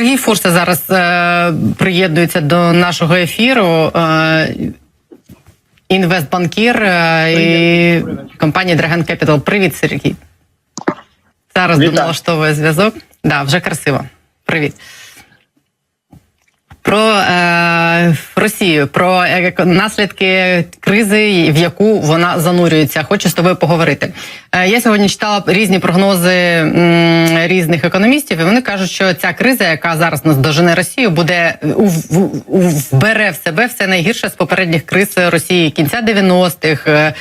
Сергій Фурса зараз е, приєднується до нашого ефіру. Е, інвестбанкір е, і компанія Dragon Capital. Привіт, Сергій. Зараз Вітаю. доналаштовує зв'язок. Да, вже красиво. Привіт. Про е, Росію, про еко- наслідки кризи, в яку вона занурюється. Хочу з тобою поговорити. Е, я сьогодні читала різні прогнози м, різних економістів, і вони кажуть, що ця криза, яка зараз нас дожене Росію, буде у, вбере в себе все найгірше з попередніх криз Росії кінця 90-х.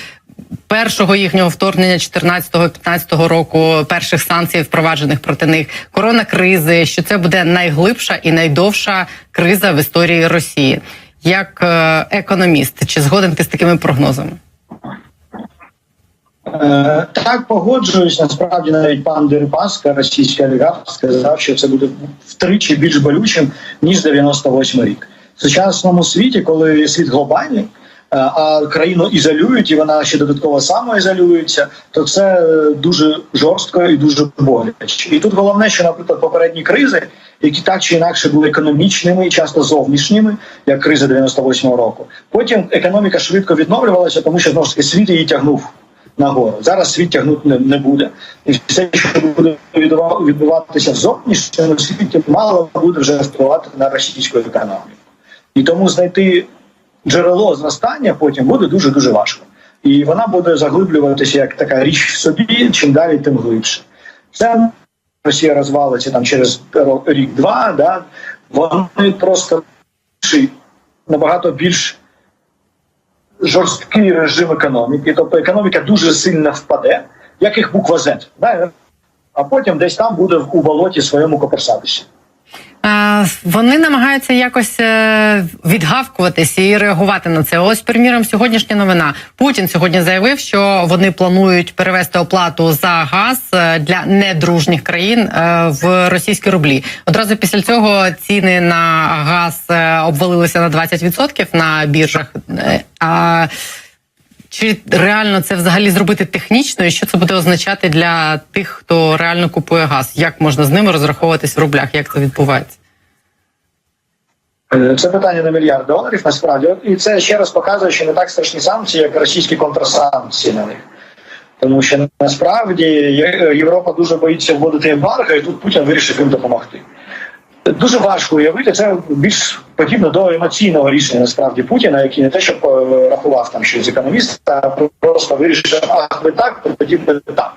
Першого їхнього вторгнення 14-15 року, перших санкцій впроваджених проти них, коронакризи, що це буде найглибша і найдовша криза в історії Росії. Як е, економіст, чи згоден ти з такими прогнозами? Е, Так, погоджуюсь. Насправді навіть пан Дерипаска, російський олігарх, сказав, що це буде втричі більш болючим ніж 98 рік. В сучасному світі, коли світ глобальний, а країну ізолюють, і вона ще додатково самоізолюється, то це е, дуже жорстко і дуже боляче. І тут головне, що, наприклад, попередні кризи, які так чи інакше були економічними і часто зовнішніми, як криза 98 року. Потім економіка швидко відновлювалася, тому що знову ж таки світ її тягнув нагору. Зараз світ тягнути не, не буде. І все, що буде відбуватися в зовнішньому світі, мало буде вже впливати на російську економіку. І тому знайти джерело зростання потім буде дуже дуже важко. І вона буде заглиблюватися як така річ в собі, чим далі, тим глибше. Це Росія розвалиться там через рік-два, да, вони просто набагато більш жорсткий режим економіки, тобто економіка дуже сильно впаде, як їх буква Z, да? а потім десь там буде у болоті своєму коперсатися. Вони намагаються якось е, відгавкуватися і реагувати на це. Ось, приміром, сьогоднішня новина. Путін сьогодні заявив, що вони планують перевести оплату за газ е, для недружніх країн е, в російські рублі. Одразу після цього ціни на газ обвалилися на 20% на біржах. А чи реально це взагалі зробити технічно, і що це буде означати для тих, хто реально купує газ? Як можна з ними розраховуватись в рублях? Як це відбувається? Е, Це питання на мільярд доларів насправді. І це ще раз показує, що не так страшні санкції, як російські контрсанкції на них. Тому що насправді Європа дуже боїться вводити ембарго, і тут Путін вирішив їм допомогти. Дуже важко уявити, це більш подібно до емоційного рішення насправді Путіна, який не те, що е, рахував там щось з економіста, а просто вирішив, ах, ви так, то тоді буде так.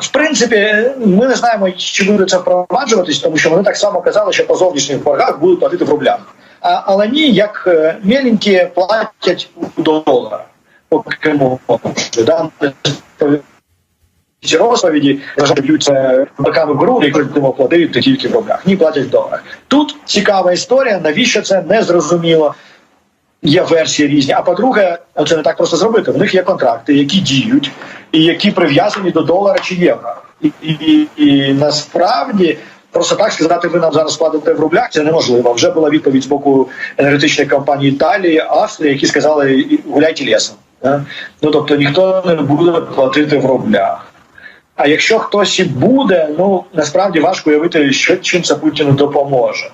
В принципі, ми не знаємо, чи буде це впроваджуватись, тому що вони так само казали, що по зовнішніх боргах будуть платити в рублях. А, але ні, як е, меленькі платять у доларах. Поки можуть. Да? Ці розповіді б'ються боками в груди, і будемо платити тільки в рублях. Ні, платять в доларах. Тут цікава історія. Навіщо це не зрозуміло? Є версії різні. А по-друге, це не так просто зробити. В них є контракти, які діють, і які прив'язані до долара чи євро. І, і, і насправді просто так сказати, ви нам зараз платите в рублях, це неможливо. Вже була відповідь з боку енергетичних компаній Італії, Австрії, які сказали гуляйте лісом. Ну тобто ніхто не буде платити в рублях. А якщо хтось і буде, ну насправді важко уявити, що чим це Путіну допоможе.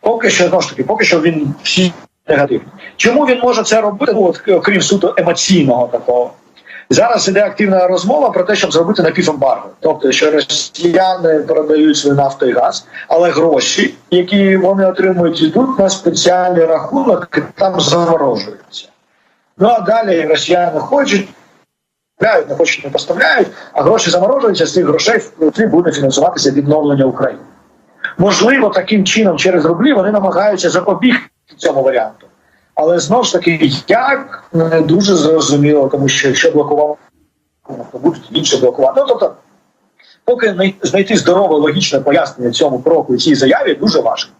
Поки що знову ж таки, поки що він всі негативний. Чому він може це робити? Ну, от, окрім суто емоційного такого. Зараз іде активна розмова про те, щоб зробити напівембарго. Тобто, що росіяни продають свою нафту і газ, але гроші, які вони отримують, йдуть на спеціальний рахунок, там заморожуються. Ну а далі росіяни хочуть, не хочуть, не поставляють, а гроші заморожуються, з цих грошей внутрі буде фінансуватися відновлення України. Можливо, таким чином через рублі вони намагаються запобігти цьому варіанту. Але знову ж таки, як не дуже зрозуміло, тому що якщо блокував, то будуть інші блокувати. Ну тобто, поки знайти здорове логічне пояснення цьому кроку і цій заяві дуже важко.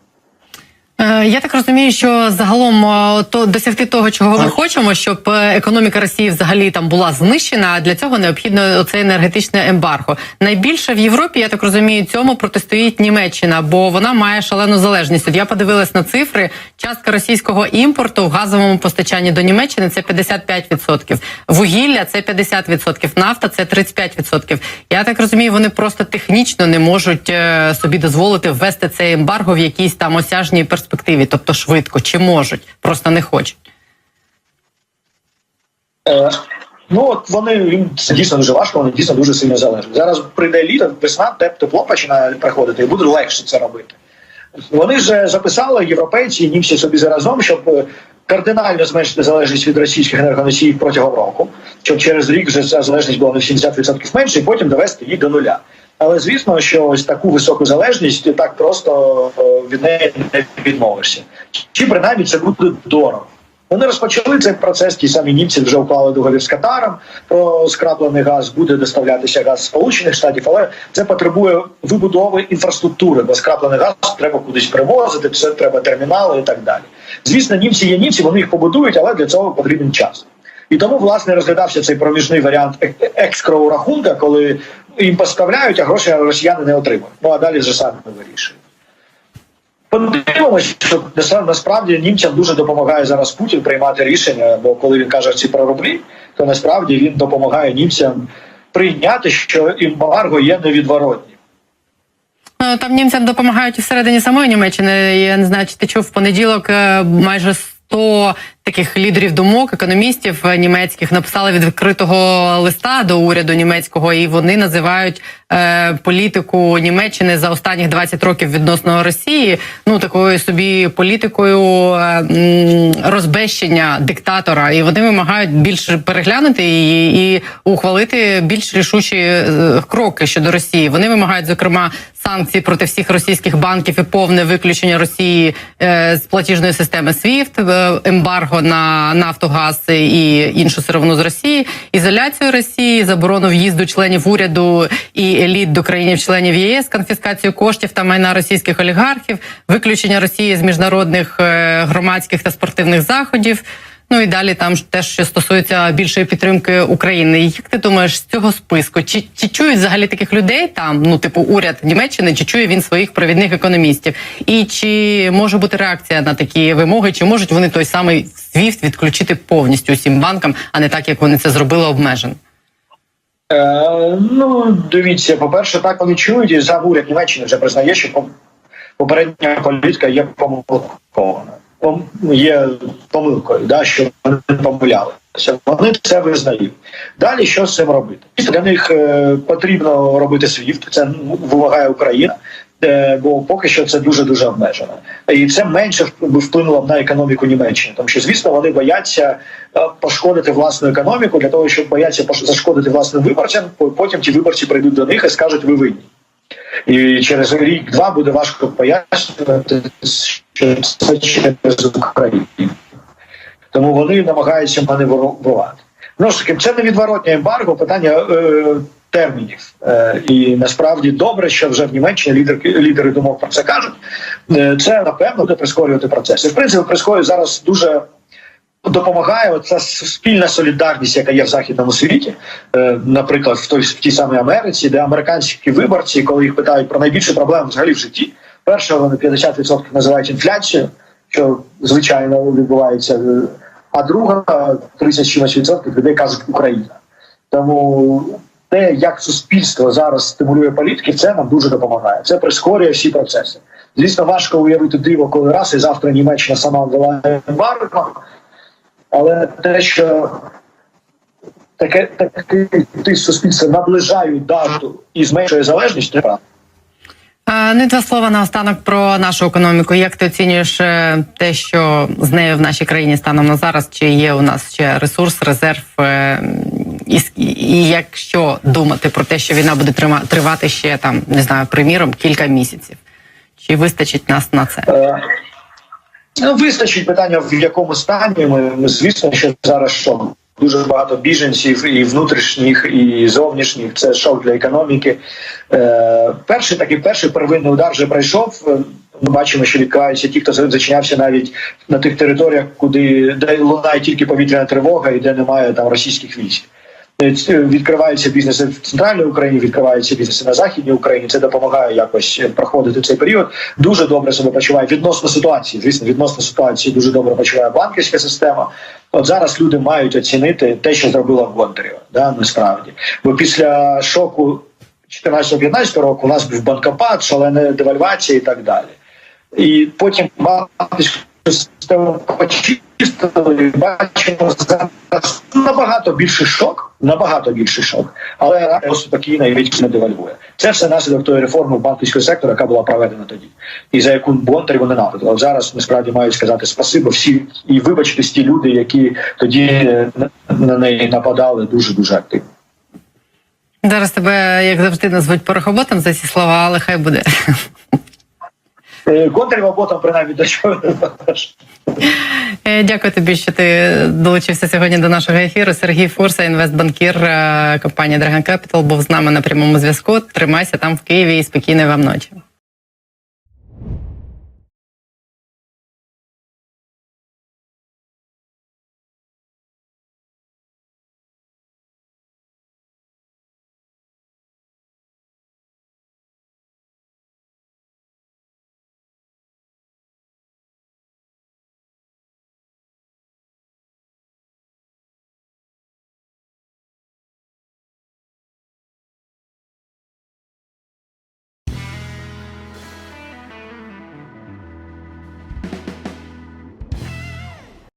Е, Я так розумію, що загалом е, то досягти того, чого ми хочемо, щоб е, економіка Росії взагалі там була знищена. А для цього необхідно це енергетичне ембарго. Найбільше в Європі, я так розумію, цьому протистоїть Німеччина, бо вона має шалену залежність. От я подивилась на цифри. Частка російського імпорту в газовому постачанні до Німеччини це 55%. Вугілля це 50%, нафта це 35%. Я так розумію, вони просто технічно не можуть собі дозволити ввести цей ембарго в якійсь там осяжній перспективі, тобто швидко, чи можуть, просто не хочуть. Е, ну от вони це дійсно дуже важко, вони дійсно дуже сильно залежать. Зараз прийде літо, весна, теп- тепло починає приходити, і буде легше це робити. Вони ж записали європейці і німці собі заразом, щоб е, кардинально зменшити залежність від російських енергоносіїв протягом року, щоб через рік вже ця залежність була на 70% менше, і потім довести її до нуля. Але звісно, що ось таку високу залежність так просто е, від неї не відмовишся. Чи принаймні це буде дорого. Вони розпочали цей процес. Ті самі німці вже уклали договір з Катаром про скраплений газ. Буде доставлятися газ Сполучених Штатів, але це потребує вибудови інфраструктури, бо скраплений газ треба кудись привозити, це треба термінали і так далі. Звісно, німці є німці, вони їх побудують, але для цього потрібен час. І тому власне розглядався цей проміжний варіант ек- екскрового рахунка, коли їм поставляють, а гроші росіяни не отримують. Ну а далі вже самі вирішують. Подивимося, що насправді німцям дуже допомагає зараз Путін приймати рішення. Бо коли він каже ці про рублі, то насправді він допомагає німцям прийняти, що ембарго є невідворотнім. Е, Там німцям допомагають всередині самої Німеччини. Я не знаю, чи ти чув в понеділок е, майже 100 таких лідерів думок, економістів е, німецьких написали відкритого листа до уряду німецького, і вони називають е, політику Німеччини за останніх 20 років відносно Росії. Ну такою собі політикою е, розбещення диктатора, і вони вимагають більше переглянути її і ухвалити більш рішучі е, кроки щодо Росії. Вони вимагають, зокрема, санкцій проти всіх російських банків і повне виключення Росії е, з платіжної системи SWIFT, е, ембарго на нафтогаз і іншу сировину з Росії, ізоляцію Росії, заборону в'їзду членів уряду і еліт до країнів-членів ЄС, конфіскацію коштів та майна російських олігархів, виключення Росії з міжнародних е, громадських та спортивних заходів. Ну і далі там ж теж що стосується більшої підтримки України. Як ти думаєш з цього списку? Чи, чи чують взагалі таких людей там, ну типу уряд Німеччини, чи чує він своїх провідних економістів? І чи може бути реакція на такі вимоги? Чи можуть вони той самий SWIFT відключити повністю усім банкам, а не так, як вони це зробили обмежено? Е, ну, дивіться, по-перше, так вони чують, і сам уряд Німеччини вже признає, що попередня політика є помилкована. Є помилкою, да, що вони помилялися. Вони це визнають. Далі що з цим робити? Для них е, потрібно робити SWIFT, це вимагає Україна. Бо поки що це дуже дуже обмежено, і це менше вплинуло на економіку Німеччини, тому що звісно вони бояться е, пошкодити власну економіку для того, щоб бояться зашкодити власним виборцям. Потім ті виборці прийдуть до них і скажуть, ви винні. І через рік-два буде важко пояснювати, що це через Україну. Тому вони намагаються маневрувати. Ну ж таки, це невідворотне ембарго, питання е, термінів. Е, і насправді добре, що вже в Німеччині лідери, лідери думок про це кажуть. Е, це напевно буде прискорювати процес. І в принципі, прискорює зараз дуже допомагає оця спільна солідарність, яка є в західному світі, Е, наприклад, в той в тій самій Америці, де американські виборці, коли їх питають про найбільшу проблему взагалі в житті, перше вони 50% називають інфляцію, що звичайно відбувається. е, А друга 30 чимось відсотків людей кажуть Україна. Тому те, як суспільство зараз стимулює політиків, це нам дуже допомагає. Це прискорює всі процеси. Звісно, важко уявити диво, коли раз і завтра Німеччина сама ввела ембарго, але те, що таке таке ти суспільство наближають дату і зменшує залежність, це Ну, і два слова наостанок про нашу економіку. Як ти оцінюєш е, те, що з нею в нашій країні станом на зараз? Чи є у нас ще ресурс, резерв? е, І, і якщо думати про те, що війна буде тривати ще там, не знаю, приміром, кілька місяців, чи вистачить нас на це? Ну, вистачить питання, в якому стані. Ми звісно, що зараз що дуже багато біженців і внутрішніх, і зовнішніх. Це шок для економіки. Е, перший такий перший первинний удар вже пройшов. Е, ми бачимо, що відкриваються ті, хто зачинявся навіть на тих територіях, куди де лунає тільки повітряна тривога і де немає там російських військ. Е, Відкриваються бізнеси в центральній Україні, відкриваються бізнеси на західній Україні. Це допомагає якось е, проходити цей період. Дуже добре себе почуває відносно ситуації. Звісно, відносно ситуації дуже добре почуває банківська система. От зараз люди мають оцінити те, що зробила Гонтарєва, да, насправді. Бо після шоку 14-15 року у нас був банкопад, шалена девальвація і так далі. І потім банківську систему почистили, бачимо зараз набагато більший шок, набагато більший шок, але спокійно і відчим не девальвує. Це все наслідок тої реформи банківського сектору, яка була проведена тоді, і за яку Бондарєву ненавидили. От зараз насправді мають сказати спасибо всі і вибачитись ті люди, які тоді на неї нападали дуже дуже активно. Зараз тебе, як завжди, назвуть порохоботом за ці слова, але хай буде. Е, Гонтарєва ботом принаймні до чого. Е, Дякую тобі, що ти долучився сьогодні до нашого ефіру. Сергій Фурса, інвестбанкір е, компанії Dragon Capital, був з нами на прямому зв'язку. Тримайся там в Києві і спокійної вам ночі.